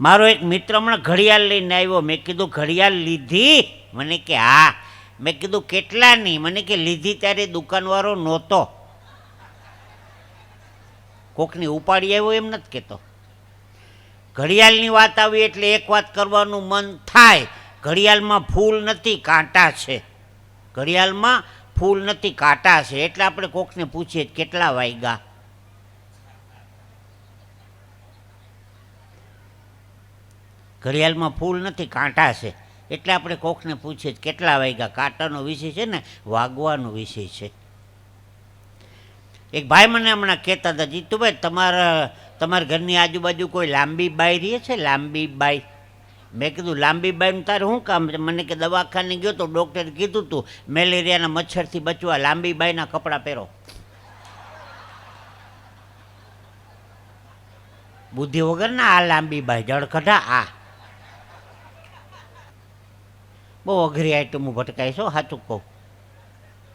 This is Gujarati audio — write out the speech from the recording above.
મારો એક મિત્ર હમણાં ઘડિયાળ લઈને આવ્યો. મેં કીધું, ઘડિયાળ લીધી? મને કે, હા. મેં કીધું કેટલાની મને કે, લીધી ત્યારે દુકાનવાળો નહોતો. કોકની ઉપાડી આવ્યો એમ નથી કહેતો ઘડિયાળની વાત આવી એટલે એક વાત કરવાનું મન થાય. ઘડિયાળમાં ફૂલ નથી, કાંટા છે. ઘડિયાળમાં ફૂલ નથી, કાંટા છે. એટલે આપણે કોકને પૂછીએ કેટલા વાગ્યા ઘડિયાળમાં ફૂલ નથી, કાંટા છે. એટલે આપણે કોકને પૂછીએ કેટલા વાગ્યા? કાંટાનો વિષય છે ને? વાગવાનો વિષય છે. એક ભાઈ મને હમણાં કહેતા હતા, જીતુભાઈ, તમારા તમારા ઘરની આજુબાજુ કોઈ લાંબી બાઈ રહે છે? લાંબી બાઈ. મેં કીધું, લાંબી બાઈનું તારે શું કામ? છે મને કે દવાખાને ગયો તો ડૉક્ટરે કીધું તું, મેલેરિયાના મચ્છરથી બચવા લાંબી બાઈના કપડાં પહેરો. બુદ્ધિ વગરના આ લાંબી બાઈ જળકઢા આ. બહુ અઘરી આઈટમો ભટકાય છો સાચું કહું.